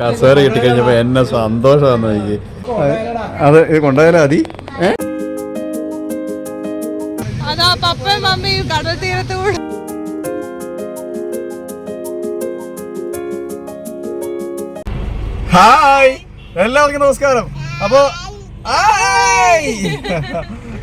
കസേര കിട്ടിക്കഴിഞ്ഞപ്പോ എന്നെ സന്തോഷമാണ് എനിക്ക്. അത് ഇത് കൊണ്ടുപോയാലോ അതി ഏ? അതാ പപ്പയും മമ്മിയും കടൽ തീരത്ത് കൂടെ. ഹായ്. എല്ലാവർക്കും നമസ്കാരം. അപ്പൊ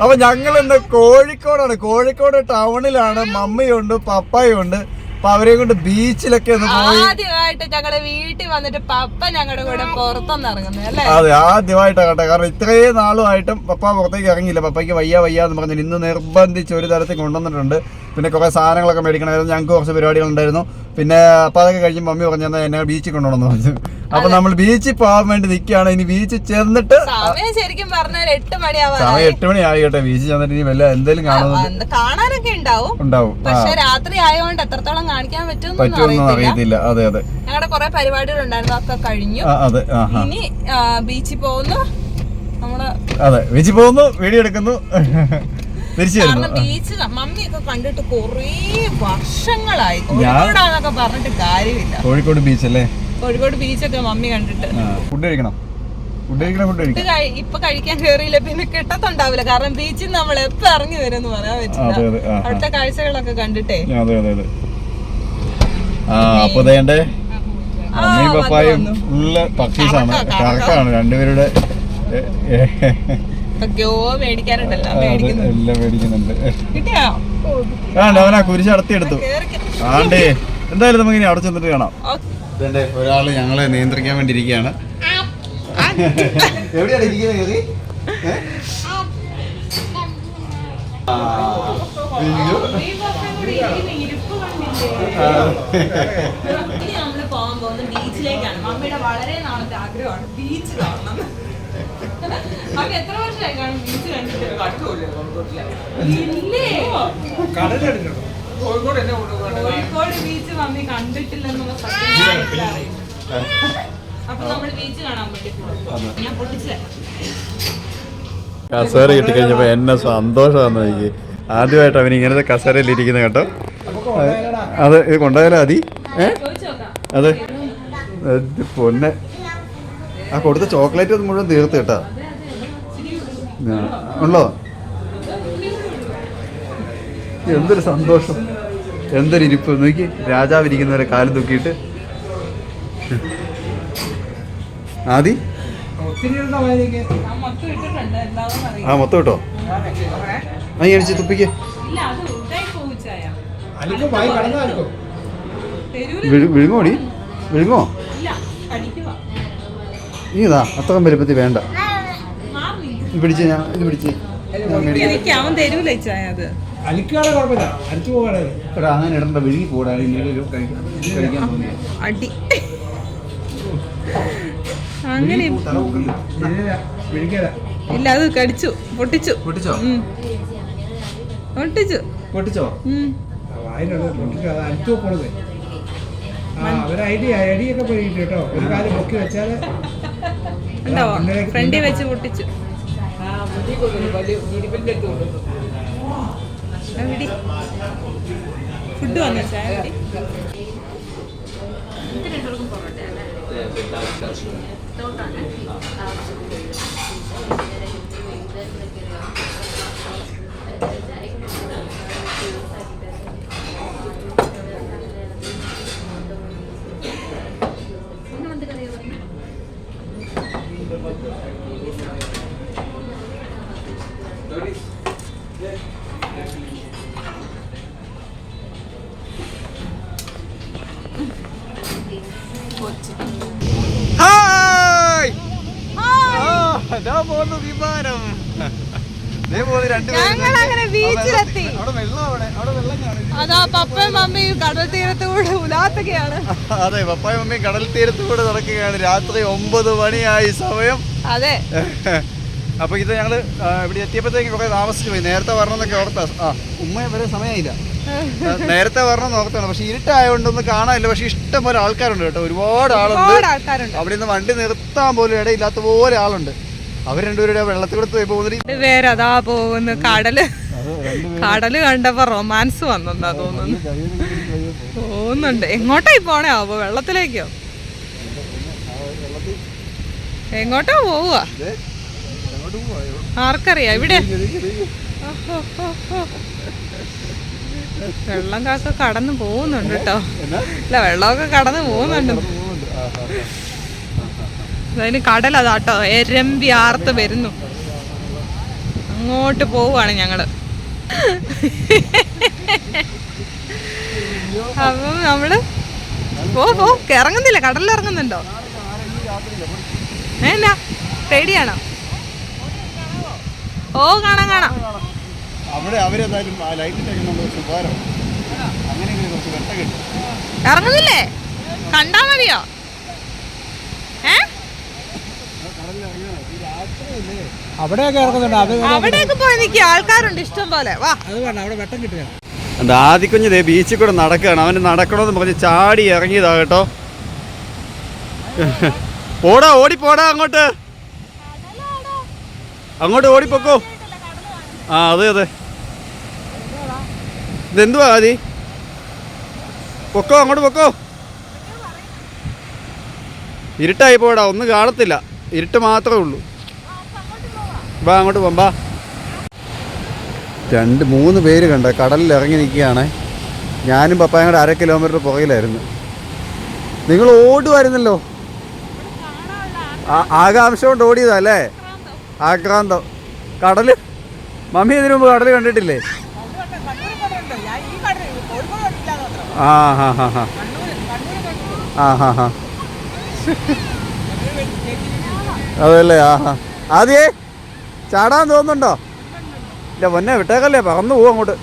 അപ്പൊ ഞങ്ങൾ ഇന്ന് കോഴിക്കോടാണ്. കോഴിക്കോട് ടൗണിലാണ് മമ്മിയുണ്ട് പപ്പായുണ്ട്. അപ്പൊ അവരെ കൊണ്ട് ബീച്ചിലൊക്കെ ഒന്ന് പോയി. ആദ്യമായിട്ട് ഞങ്ങൾ വീട്ടിൽ വന്നിട്ട് പപ്പ ഞങ്ങളുടെ കൂടെ പുറത്തൊന്ന് ഇറങ്ങുന്നത് അല്ലേ? അതെ ആദ്യമായിട്ടാണ് കേട്ടോ കാരണം ഇത്രയും നാളുമായിട്ടും പപ്പ പുറത്തേക്ക് ഇറങ്ങിയില്ല. പപ്പയ്ക്ക് വയ്യ വയ്യ എന്ന് പറഞ്ഞു ഇന്ന് നിർബന്ധിച്ച് ഒരു തരത്തിൽ കൊണ്ടുവന്നിട്ടുണ്ട്. പിന്നെ കുറെ സാധനങ്ങളൊക്കെ മേടിക്കണമായിരുന്നു. ഞങ്ങൾക്ക് കുറച്ച് പരിപാടികൾ ഉണ്ടായിരുന്നു പിന്നെ അപ്പൊ അതൊക്കെ കഴിഞ്ഞ് മമ്മി പറഞ്ഞു എന്നാൽ എന്നെ ബീച്ചിൽ കൊണ്ടുപോകണമെന്ന് പറഞ്ഞു. അപ്പൊ നമ്മൾ ബീച്ചിൽ പോകാൻ വേണ്ടി നിൽക്കുകയാണ്. ഇനി ബീച്ചിൽ ചെന്നിട്ട് സമയം ശരിക്കും പറഞ്ഞാൽ എട്ട് മണിയാവാം സമയം എട്ട് മണി ആയിട്ടെ ബീച്ചിൽ ചെന്നിട്ട് ഇനി വല്ല എന്തെങ്കിലും കാണുന്നുണ്ട് കാണാനൊക്കെ ഉണ്ടാവും. ഉണ്ടാവും. ആ. പക്ഷെ രാത്രി ആയതുകൊണ്ട് എത്രത്തോളം കാണിക്കാൻ പറ്റുമെന്നൊന്നും അറിയത്തില്ല. അതെ അതെ. ഞങ്ങളുടെ കുറെ പരിപാടികൾ ഉണ്ടായിരുന്നു അതൊക്കെ കഴിഞ്ഞു. അതെ ഇനി ബീച്ചിൽ പോകുന്നു. നമ്മൾ അതെ ബീച്ചിൽ പോകുന്നു വീഡിയോ എടുക്കുന്നു. കാരണം ബീച്ച് മമ്മിയൊക്കെ കണ്ടിട്ട് കൊറേ വർഷങ്ങളായി. കോഴിക്കോടാന്നൊക്കെ പറഞ്ഞിട്ട് കാര്യമില്ല. കോഴിക്കോട് ബീച്ച് അല്ലേ? കോഴിക്കോട് ബീച്ചൊക്കെ മമ്മി കണ്ടിട്ട്. ഫുഡ് കഴിക്കണം. ഫുഡ് കഴിക്കണം ഇപ്പൊ കഴിക്കാൻ കേറിയില്ല പിന്നെ കിട്ടത്തുണ്ടാവില്ല. കാരണം ബീച്ചിൽ നമ്മൾ എപ്പോ ഇറങ്ങി വരും എന്ന് പറയാൻ പറ്റില്ല. അവിടുത്തെ കാഴ്ചകളൊക്കെ കണ്ടിട്ടേ. അതെ അതെ അതെ. ആ അപ്പൊ ദേണ്ടേ അമ്മയും പപ്പായും. ഫുള്ള് കറക്ക. കറക്കാണ് രണ്ടുപേരുടെ എല്ലാം മേടിക്കുന്നുണ്ട്. ആണ്ട് അവനാ കുരിശ് അടത്തിയെടുത്തു. ആണ്ടേ എന്തായാലും നമുക്ക് ഇനി അവിടെ ചെന്നിട്ട് കാണാം. ഇതേ ഇതെന്റെ ഒരാൾ ഞങ്ങളെ നിയന്ത്രിക്കാൻ വേണ്ടി ഇരിക്കുകയാണ് എവിടെയാണ് ഇരിക്കുന്നത് കയറി ഇനി നമ്മൾ പോകാൻ പോകുന്നത് ബീച്ചിലേക്കാണ്. മമ്മിയുടെ വളരെ നാളത്തെ ആഗ്രഹമാണ് ബീച്ച് കാണണം. മമ്മി എത്ര വർഷമായി കാണും ബീച്ച് കണ്ടിട്ട്? ഇല്ലേ കോഴിക്കോട് ബീച്ച് മമ്മി കണ്ടിട്ടില്ലെന്നുള്ള സത്യം. അപ്പൊ നമ്മൾ ബീച്ച് കാണാൻ വേണ്ടി പോകും. ഞാൻ കസേര കിട്ടിക്കഴിഞ്ഞപ്പോ എന്നെ സന്തോഷം എനിക്ക്. ആദ്യമായിട്ട് അവൻ ഇങ്ങനത്തെ കസേരയിൽ ഇരിക്കുന്ന കേട്ടോ. അത് ഇത് കൊണ്ടുപോയാലോ അതി ഏ? അതെ പൊന്നെ. ആ കൊടുത്ത ചോക്ലേറ്റ് മുഴുവൻ തീർത്ത് കേട്ടാ. ഉണ്ടോ? ഉള്ളോ എന്തൊരു സന്തോഷം. എന്തൊരു ഇരിപ്പ്. നോക്കി രാജാവ് ഇരിക്കുന്നവരെ കാലം തൂക്കിയിട്ട്. ആദി? ആ മൊത്തം കേട്ടോ ആ എണിച്ച് തുപ്പിക്ക്. വിഴുങ്ങോടി വിഴുങ്ങോ നീ ഇതാ അത്രയും വലുപ്പത്തിൽ വേണ്ട. പിടിച്ച് ഞാൻ ഇത് പിടിച്ച് അവൻ തരൂല അത്. എടാ അങ്ങനെ ഇടണ്ട വിഴുങ്ങി കഴിക്കാൻ അടി. അങ്ങനെ. ഇല്ല അത് കടിച്ചു പൊട്ടിച്ചു. പൊട്ടിച്ചോ? പൊട്ടിച്ചു. പൊട്ടിച്ചോ? ഉം. വായിലുള്ള പൊട്ടിട്ട് അത് അലിച്ചു പോണത് ആ അവർ ഐഡിയ ഐഡിയൊക്കെ പോയിട്ട് കേട്ടോ. ഒരു കാര്യം പൊക്കി വെച്ചാൽ ഉണ്ടോ ഫ്രണ്ടിൽ വെച്ച് പൊട്ടിച്ചു. ഫുഡ് വന്നു ചായ കുടി. പോകുന്നു വിമാനം. അതെ. ഞങ്ങളങ്ങനെ ബീച്ചിലെത്തി. പപ്പയും മമ്മിയും കടൽ തീരത്തൂടെ ഉലാത്തുകയാണ്. അതെ പപ്പായ മമ്മിയും കടൽ തീരത്ത് നടക്കുകയാണ്. രാത്രി ഒമ്പത് മണിയായി സമയം. അതെ. അപ്പൊ ഇത് ഞങ്ങൾ ഇവിടെ എത്തിയപ്പോഴത്തേക്ക് കുറെ താമസിച്ചു പോയി. നേരത്തെ വരണമെന്നൊക്കെ ഓർത്താ. ആ ഉമ്മ വരെ സമയമായില്ല നേരത്തെ വരണം നോക്കത്താണ് പക്ഷെ ഇരുട്ടായതുകൊണ്ടൊന്നും കാണാനില്ല. പക്ഷെ ഇഷ്ടം പോലെ ആൾക്കാരുണ്ട് കേട്ടോ. ഒരുപാട് ആളുണ്ട്. അവിടെ നിന്ന് വണ്ടി നിർത്താൻ പോലും ഇടയില്ലാത്ത പോലെ ആളുണ്ട്. അവർ രണ്ടുപേരുടെ വെള്ളത്തിൽ കൂടെ പോകുന്നത് പേരതാ പോകുന്നു കടൽ. കടൽ കണ്ടപ്പോ റൊമാൻസ് വന്നെന്നാ തോന്നുന്നു. തോന്നുന്നുണ്ട്. എങ്ങോട്ടായി പോണേ? ആവോ വെള്ളത്തിലേക്കോ? എങ്ങോട്ടാ പോവുക? ആർക്കറിയാം? ഇവിടെ. വെള്ളം കാക്ക കടന്നു പോകുന്നുണ്ട് കേട്ടോ. അല്ല ഇല്ല വെള്ളമൊക്കെ കടന്നു പോകുന്നുണ്ട് കടന്നു പോകുന്നുണ്ട്. ആ, ആ, അതിന് കടലതാട്ടോ എരമ്പി ആർത്ത് വരുന്നു. അങ്ങോട്ട് പോവാണ് ഞങ്ങൾ. അപ്പം നമ്മൾ പോ പോ. ഇറങ്ങുന്നില്ല. കടലിൽ ഇറങ്ങുന്നുണ്ടോ? ഏ, എന്നാ പേടിയാണോ? ഓ കാണാം കാണാം. അവിടെ അവരെന്തായാലും ഇറങ്ങുന്നില്ലേ? കണ്ടാ മതിയോ ഏ അവിടെയൊക്കെ ഇറക്കുന്നുണ്ട്. അത് അവിടെയൊക്കെ പോയി നിൽക്കുക ആൾക്കാരുണ്ട് ഇഷ്ടം പോലെ. വാ. അത് വേണ്ട അവിടെ വെട്ടം കിട്ടുക എന്താ ആദ്യക്കുഞ്ഞ് ദേ ബീച്ചിൽ കൂടെ നടക്കുകയാണ് അവന് നടക്കണമെന്ന് പറഞ്ഞ് ചാടി ഇറങ്ങിയതാ കേട്ടോ. പോടാ ഓടിപ്പോടാ അങ്ങോട്ട്. അങ്ങോട്ട് ഓടിപ്പോക്കോ. ആ അതെ അതെ. ഇതെന്തുവാ ആദി? പൊക്കോ അങ്ങോട്ട് പൊക്കോ. ഇരുട്ടായി പോടാ ഒന്നും കാണത്തില്ല. ഇരുട്ട് മാത്രമേ ഉള്ളൂ. വാ അങ്ങോട്ട് പോകാം രണ്ട് മൂന്ന് പേര് കണ്ട കടലിൽ ഇറങ്ങി നിൽക്കുകയാണ്. ഞാനും പപ്പായും കൂടെ അര കിലോമീറ്റർ പുറകിലായിരുന്നു. നിങ്ങൾ ഓടുമായിരുന്നല്ലോ ആകാംക്ഷ കൊണ്ട് ഓടിയതല്ലേ ആക്രാന്തം. കടൽ മമ്മി ഇതിനു മുമ്പ് കടൽ കണ്ടിട്ടില്ലേ? ആ ഹാ ഹാ ഹാ. ആ ഹാ ഹാ. അതല്ലേ ആ ഹാ. ആദ്യേ ചാടാൻ തോന്നുന്നുണ്ടോ? ഇല്ല പൊന്നെ വിട്ടേക്കല്ലേ പറന്നു പോവും അങ്ങോട്ട്.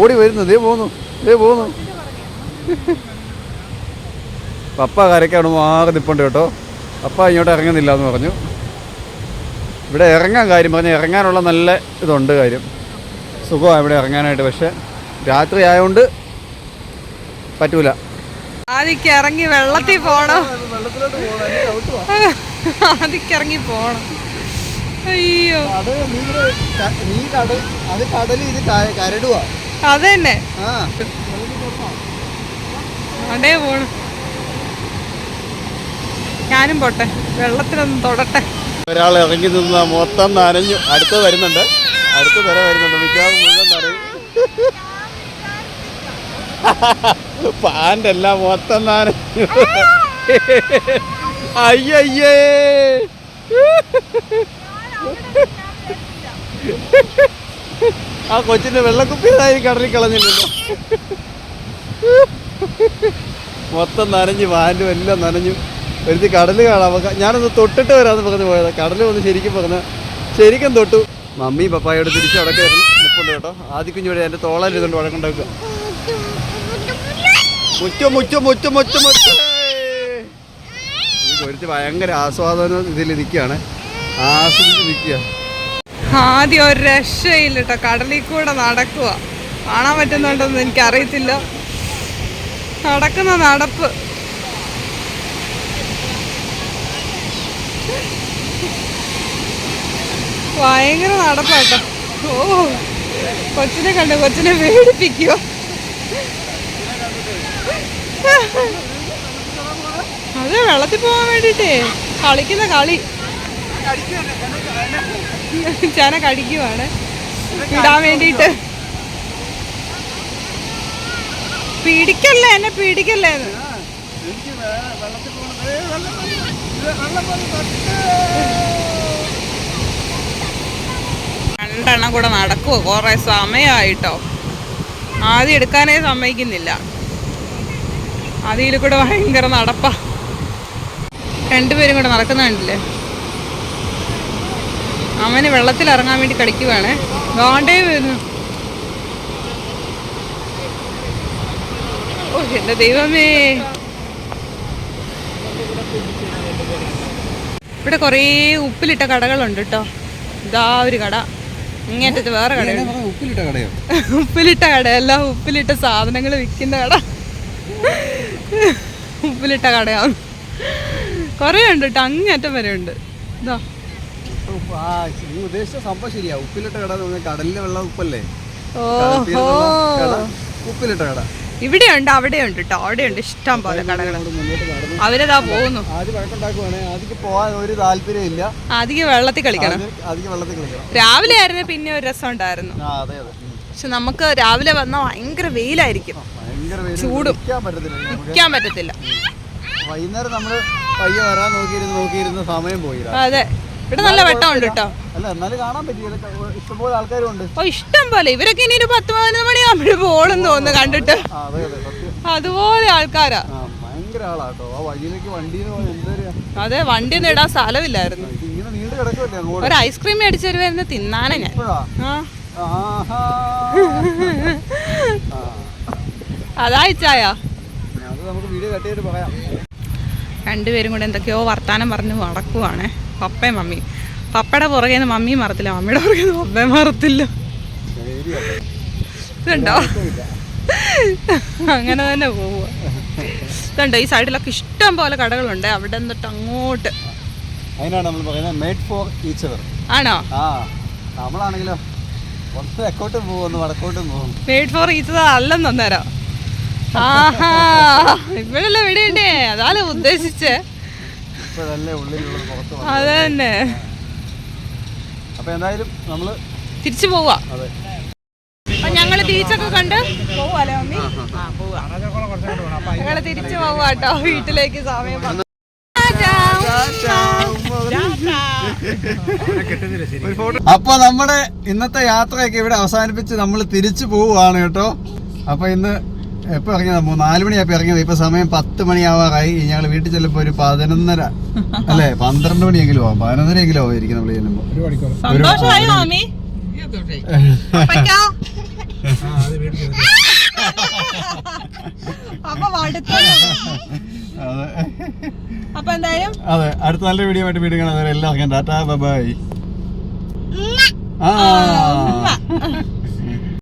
ഓടി വരുന്നു നീ പോന്നു ഇതേ പോന്നു. പപ്പ കരയ്ക്കാണ് മാറി നിപ്പണ്ട് കേട്ടോ. പപ്പ ഇങ്ങോട്ട് ഇറങ്ങുന്നില്ല എന്ന് പറഞ്ഞു. ഇവിടെ ഇറങ്ങാൻ കാര്യം പറഞ്ഞു ഇറങ്ങാനുള്ള നല്ല ഇതുണ്ട് കാര്യം. സുഖമാണ് ഇവിടെ ഇറങ്ങാനായിട്ട് പക്ഷെ രാത്രി ആയതുകൊണ്ട് പറ്റൂല. ആദിക്ക് ഇറങ്ങി വെള്ളത്തിൽ പോണം. ആദിക്ക് ഇറങ്ങി പോണം. അയ്യോ. നീ കടൽ അത് കടൽ ഇത് കരടുവാ. അതന്നെ. അതേ പോണു. ഞാനും പോട്ടെ. വെള്ളത്തിലൊന്നും തൊടട്ടെ. ഒരാൾ ഇറങ്ങി നിന്ന മൊത്തം നനഞ്ഞു അടുത്ത് വരുന്നുണ്ട്. അടുത്ത് വരെ വരുന്നുണ്ട്. മിക്കവാറും മുഴുവൻ നനയും. പാന്റ് എല്ലാം മൊത്തം നനഞ്ഞു. അയ്യയ്യേ. ആ കൊച്ചിന്റെ വെള്ളക്കുപ്പിയതായി കടലിൽ കളഞ്ഞില്ലല്ലോ. മൊത്തം നനഞ്ഞു പാന്റും എല്ലാം നനഞ്ഞു ഒരുത്തി കടൽ കാണാം ഞാനൊന്ന് തൊട്ടിട്ട് വരാമെന്ന് പറഞ്ഞു പോയത്. കടൽ വന്ന് ശരിക്കും പറഞ്ഞ ശരിക്കും തൊട്ടു. മമ്മി പപ്പായോട് തിരിച്ച് അടക്കം നിൽപ്പുണ്ട് കേട്ടോ. ആദ്യ കുഞ്ഞുവിടെ എന്റെ തോളലിരുന്നുണ്ട് വഴക്കുണ്ടാക്കുക. മുറ്റു മുറ്റു മുറ്റു മുറ്റു മുറ്റു. ഒരുത്തി ഭയങ്കര ആസ്വാദന ഇതിൽ നിൽക്കുകയാണ്. ആദ്യം ഒരു രക്ഷയില്ല കേട്ടോ കടലിൽ കൂടെ നടക്കുക കാണാൻ പറ്റുന്നുണ്ടെന്ന് എനിക്ക് അറിയത്തില്ല നടക്കുന്ന നടപ്പ്. ഭയങ്കര നടപ്പാട്ടോ. ഓ കൊച്ചിനെ കണ്ട്. കൊച്ചിനെ പേടിപ്പിക്കുക അതെ വെള്ളത്തിൽ പോകാൻ വേണ്ടിട്ടേ കളിക്കുന്ന കളി. ചന കടിക്കുവാണ്. ഇടാൻ വേണ്ടിട്ട് പിടിക്കല്ലേ എന്നെ പിടിക്കല്ലേ. രണ്ടെണ്ണം കൂടെ നടക്കുവോ? കുറെ സമയമായിട്ടോ ആദ്യം എടുക്കാനേ സമ്മതിക്കുന്നില്ല. അതിൽ കൂടെ ഭയങ്കര നടപ്പാ. രണ്ടുപേരും കൂടെ നടക്കുന്നുണ്ടല്ലേ? അവന് വെള്ളത്തിൽ ഇറങ്ങാൻ വേണ്ടി കളിക്കുവാണ്. വേണ്ടേ വരുന്നു. ഓ എന്റെ ദൈവമേ. ഇവിടെ കുറേ ഉപ്പിലിട്ട കടകളുണ്ട് കേട്ടോ. ഇതാ ഒരു കട. ഇങ്ങേറ്റത്ത് വേറെ കട ഉപ്പിലിട്ട കടയോ? ഉപ്പിലിട്ട കടയല്ല ഉപ്പിലിട്ട സാധനങ്ങൾ വിൽക്കുന്ന കട. ഉപ്പിലിട്ട കടയാണ്. കുറേ ഉണ്ട് കേട്ടോ അങ്ങേറ്റം വരെ ഉണ്ട്. ഇതാ. ആ നീ ഉദ്ദേശിച്ച സംഭവം ശരിയാ. ഉപ്പിലിട്ട കട കടലിലെ വെള്ളം ഉപ്പല്ലേ? ഉപ്പിലിട്ട കട, ഇവിടെ ഉണ്ട് അവിടെ ഉണ്ട് കേട്ടോ അവിടെ ഉണ്ട് ഇഷ്ടം പോലെ കടകൾ. അവരതാ പോകുന്നു. അധികം വെള്ളത്തിൽ കളിക്കണം. രാവിലെ ആയിരുന്നു പിന്നെ ഒരു രസം ഉണ്ടായിരുന്നു. പക്ഷെ നമുക്ക് രാവിലെ വന്നാൽ ഭയങ്കര വെയിലായിരിക്കും. ചൂടും. നിൽക്കാൻ പറ്റത്തില്ല. വൈകുന്നേരം നമ്മൾ പയ്യെ വരാൻ നോക്കിയിരുന്ന് നോക്കിയിരുന്ന് സമയം പോയി അതെ. ഇവിടെ നല്ല വെട്ടമുണ്ട് കേട്ടോ. അല്ല എന്നാലും കാണാൻ പറ്റില്ല. ഇഷ്ടംപോലെ ഓ ഇഷ്ടം പോലെ. ഇവരൊക്കെ ഇനി ഒരു പത്ത് പതിനൊന്ന് മണിയാകുമ്പോഴും പോകണം തോന്നുന്നു കണ്ടിട്ട്. അതുപോലെ ആൾക്കാരാ. ഭയങ്കര ആളാട്ടോ ആ വഴിയിലേക്ക് വണ്ടി അതെ വണ്ടി ഒന്നും ഇടാൻ സ്ഥലമില്ലായിരുന്നു. ഒരു ഐസ്ക്രീം മേടിച്ചു വരുമായിരുന്നു തിന്നാനെ ഞാൻ. അതാ ചായ അത് നമുക്ക് വീഡിയോ കട്ട് ചെയ്തിട്ട് പറയാം. രണ്ടുപേരും കൂടെ എന്തൊക്കെയോ വർത്താനം പറഞ്ഞു നടക്കുവാണേ. പപ്പയും മമ്മിയും പപ്പയുടെ പുറകെ നിന്ന് മമ്മിയും മറത്തില്ല. മമ്മിയുടെ പുറകെ നിന്ന് പപ്പയും മറത്തില്ല. ഇതുണ്ടോ? അങ്ങനെ തന്നെ പോവുക. ഇതുണ്ടോ? ഈ സൈഡിലൊക്കെ ഇഷ്ടം പോലെ കടകളുണ്ട്. അവിടെ നിന്നിട്ട് അങ്ങോട്ട്. അതിനാണ് നമ്മൾ പറയുന്നത് മേഡ് ഫോർ ഈച്ച് അവർ ആണോ? ആ നമ്മളാണെങ്കിലോ ഒന്ന് തെക്കോട്ടും പോകും ഒന്ന് വടക്കോട്ടും പോകും മെയ്ഡ് ഫോർ ഈച്ചത് അല്ലെന്ന് അന്നേരം ആഹാ ഇപ്പോഴല്ലേ വിടേണ്ടേ? അതാലോ ഉദ്ദേശിച്ചേ. ഇപ്പോഴല്ലേ ഉള്ളിലുള്ളത് പുറത്ത് വന്നത്. അത് തന്നെ അപ്പൊ എന്തായാലും നമ്മൾ തിരിച്ചു പോവാ അതെ അപ്പൊ ഞങ്ങൾ ബീച്ചൊക്കെ കണ്ട് പോവാല്ലേ മമ്മി ഞങ്ങൾ തിരിച്ചു പോവാട്ടോ വീട്ടിലേക്ക് സമയം കിട്ടുന്നില്ല ശരി അപ്പൊ നമ്മുടെ ഇന്നത്തെ യാത്രയൊക്കെ ഇവിടെ അവസാനിപ്പിച്ച് നമ്മൾ തിരിച്ചു പോവുകയാണ് കേട്ടോ അപ്പൊ ഇന്ന് എപ്പോ ഇറങ്ങിയതാ? നാലു നാല് മണിയായപ്പോ ഇറങ്ങിയത്. ഇപ്പൊ സമയം പത്ത് മണിയാവാറായി. ഞങ്ങൾ വീട്ടിൽ ചെല്ലുമ്പോ ഒരു പതിനൊന്നര. അല്ലേ? പന്ത്രണ്ട് മണിയെങ്കിലും ആവും. പതിനൊന്നര എങ്കിലും ആവും ഇരിക്കും നമ്മൾ ചെല്ലുമ്പോ. ഒരു മണിക്കൂർ. സന്തോഷമായി മാമി. അപ്പയ്ക്കോ? ആ അത്. അടുത്ത നല്ല വീഡിയോ ആയിട്ട് വീഡിയോ കാണാൻ എല്ലാവർക്കും ടാറ്റാ ബൈ ആ.